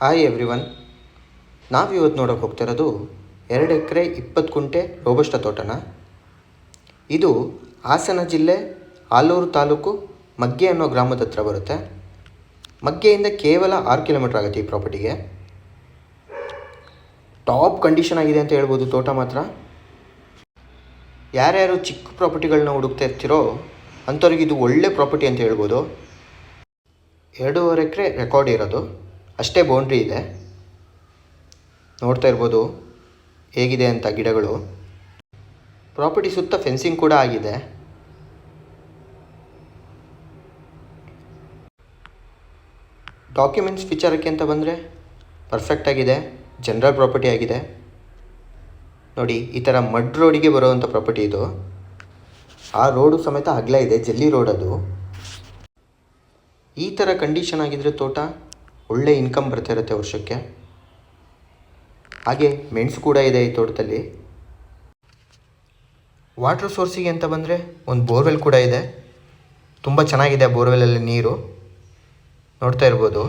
Hi everyone ನಾವು ಇವತ್ತು ನೋಡೋಕೆ ಹೋಗ್ತಿರೋದು ಎರಡು ಎಕರೆ ಇಪ್ಪತ್ತು ಕುಂಟೆ ರೋಬಸ್ಟ ತೋಟನ. ಇದು ಹಾಸನ ಜಿಲ್ಲೆ ಆಲೂರು ತಾಲೂಕು ಮಗ್ಗೆ ಅನ್ನೋ ಗ್ರಾಮದ ಹತ್ರ ಬರುತ್ತೆ. ಮಗ್ಗೆಯಿಂದ ಕೇವಲ ಆರು ಕಿಲೋಮೀಟ್ರ್ ಆಗುತ್ತೆ ಈ ಪ್ರಾಪರ್ಟಿಗೆ. ಟಾಪ್ ಕಂಡೀಷನ್ ಆಗಿದೆ ಅಂತ ಹೇಳ್ಬೋದು ತೋಟ ಮಾತ್ರ. ಯಾರ್ಯಾರು ಚಿಕ್ಕ ಪ್ರಾಪರ್ಟಿಗಳನ್ನ ಹುಡುಕ್ತಾ ಇರ್ತೀರೋ ಅಂಥವ್ರಿಗೆ ಇದು ಒಳ್ಳೆ ಪ್ರಾಪರ್ಟಿ ಅಂತ ಹೇಳ್ಬೋದು. ಎರಡೂವರೆ ಎಕರೆ ರೆಕಾರ್ಡ್ ಇರೋದು. ಅಷ್ಟೇ ಬೌಂಡ್ರಿ ಇದೆ. ನೋಡ್ತಾ ಇರ್ಬೋದು ಹೇಗಿದೆ ಅಂತ ಗಿಡಗಳು. ಪ್ರಾಪರ್ಟಿ ಸುತ್ತ ಫೆನ್ಸಿಂಗ್ ಕೂಡ ಆಗಿದೆ. ಡಾಕ್ಯುಮೆಂಟ್ಸ್ ವಿಚಾರಕ್ಕೆ ಅಂತ ಬಂದರೆ ಪರ್ಫೆಕ್ಟ್ ಆಗಿದೆ ಜನರಲ್ ಪ್ರಾಪರ್ಟಿ ಆಗಿದೆ. ನೋಡಿ, ಈ ಥರ ಮಡ್ ರೋಡಿಗೆ ಬರುವಂಥ ಪ್ರಾಪರ್ಟಿ ಇದು. ಆ ರೋಡು ಸಮೇತ ಅಗಲ ಇದೆ, ಜಲ್ಲಿ ರೋಡ್ ಅದು. ಈ ಥರ ಕಂಡೀಷನ್ ಆಗಿದ್ರೆ ತೋಟ ಒಳ್ಳೆ ಇನ್ಕಮ್ ಬರ್ತಾ ಇರುತ್ತೆ ವರ್ಷಕ್ಕೆ. ಹಾಗೆ ಮೆಣಸು ಕೂಡ ಇದೆ ಈ ತೋಟದಲ್ಲಿ. ವಾಟರ್ ಸೋರ್ಸಿಗೆ ಅಂತ ಬಂದರೆ ಒಂದು ಬೋರ್ವೆಲ್ ಕೂಡ ಇದೆ. ತುಂಬ ಚೆನ್ನಾಗಿದೆ ಬೋರ್ವೆಲಲ್ಲಿ ನೀರು. ನೋಡ್ತಾ ಇರ್ಬೋದು.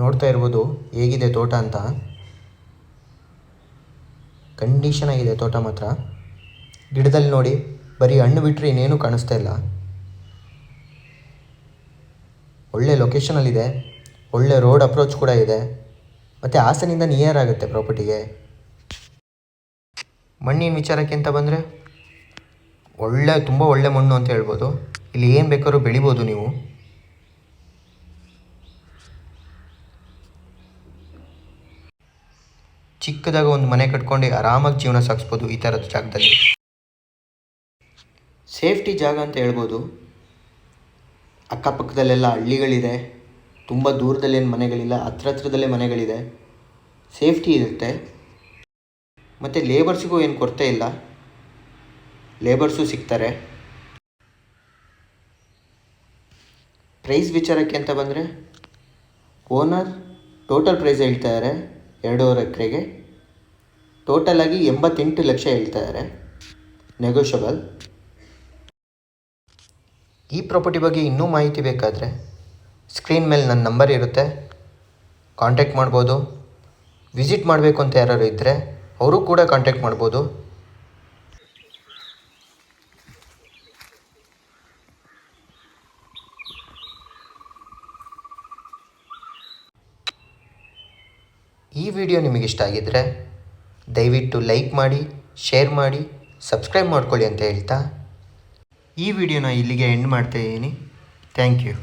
ನೋಡ್ತಾ ಇರ್ಬೋದು, ಹೇಗಿದೆ ತೋಟ ಅಂತ. ಕಂಡೀಷನ್ ಆಗಿದೆ ತೋಟ ಮಾತ್ರ. ಗಿಡದಲ್ಲಿ ನೋಡಿ, ಬರೀ ಹಣ್ಣು ಬಿಟ್ಟರೆ ಇನ್ನೇನು ಕಾಣಿಸ್ತಾ ಇಲ್ಲ. ಒಳ್ಳೆ ಲೊಕೇಶನಲ್ಲಿದೆ ಒಳ್ಳೆ ರೋಡ್ ಅಪ್ರೋಚ್ ಕೂಡ ಇದೆ. ಮತ್ತು ಹಾಸನಿಂದ ನಿಯರ್ ಆಗುತ್ತೆ ಪ್ರಾಪರ್ಟಿಗೆ ಮಣ್ಣಿನ ವಿಚಾರಕ್ಕೆ ಅಂತ ಬಂದರೆ, ಒಳ್ಳೆ, ತುಂಬ ಒಳ್ಳೆ ಮಣ್ಣು ಅಂತ ಹೇಳ್ಬೋದು. ಇಲ್ಲಿ ಏನು ಬೇಕಾದ್ರೂ ಬೆಳಿಬೋದು ನೀವು. ಚಿಕ್ಕದಾಗ ಒಂದು ಮನೆ ಕಟ್ಕೊಂಡು ಆರಾಮಾಗಿ ಜೀವನ ಸಾಗಿಸ್ಬೋದು ಈ ಥರದ ಜಾಗದಲ್ಲಿ. ಸೇಫ್ಟಿ ಜಾಗ ಅಂತ ಹೇಳ್ಬೋದು. ಅಕ್ಕಪಕ್ಕದಲ್ಲೆಲ್ಲ ಹಳ್ಳಿಗಳಿದೆ. ತುಂಬ ದೂರದಲ್ಲೇನು ಮನೆಗಳಿಲ್ಲ, ಹತ್ರ ಹತ್ರದಲ್ಲೇ ಮನೆಗಳಿದೆ. ಸೇಫ್ಟಿ ಇರುತ್ತೆ. ಮತ್ತು ಲೇಬರ್ಸಿಗೂ ಏನು ಕೊರತೆ ಇಲ್ಲ. ಲೇಬರ್ಸು ಸಿಗ್ತಾರೆ. ಪ್ರೈಸ್ ವಿಚಾರಕ್ಕೆ ಅಂತ ಬಂದರೆ, ಓನರ್ ಟೋಟಲ್ ಪ್ರೈಸ್ ಇದ್ದಾರೆ ಎರಡೂವರೆ ಎಕರೆಗೆ. ಟೋಟಲಾಗಿ ಎಂಬತ್ತೆಂಟು ಲಕ್ಷ ಹೇಳ್ತಾ ಇದ್ದಾರೆ ನೆಗೋಷಬಲ್ ಈ ಪ್ರಾಪರ್ಟಿ ಬಗ್ಗೆ ಇನ್ನೂ ಮಾಹಿತಿ ಬೇಕಾದರೆ ಸ್ಕ್ರೀನ್ ಮೇಲೆ ನನ್ನ ನಂಬರ್ ಇರುತ್ತೆ. ಕಾಂಟ್ಯಾಕ್ಟ್ ಮಾಡ್ಬೋದು. ವಿಸಿಟ್ ಮಾಡಬೇಕು ಅಂತ ಯಾರು ಇದ್ದರೆ ಅವರು ಕೂಡ ಕಾಂಟ್ಯಾಕ್ಟ್ ಮಾಡ್ಬೋದು. ಈ ವಿಡಿಯೋ ನಿಮಗೆ ಇಷ್ಟ ಆಗಿದ್ದರೆ ದಯವಿಟ್ಟು ಲೈಕ್ ಮಾಡಿ, ಶೇರ್ ಮಾಡಿ, ಸಬ್ಸ್ಕ್ರೈಬ್ ಮಾಡ್ಕೊಳ್ಳಿ ಅಂತ ಹೇಳ್ತಾ ಈ ವಿಡಿಯೋನ ಇಲ್ಲಿಗೆ ಎಂಡ್ ಮಾಡ್ತಾ ಇದ್ದೀನಿ. Thank you.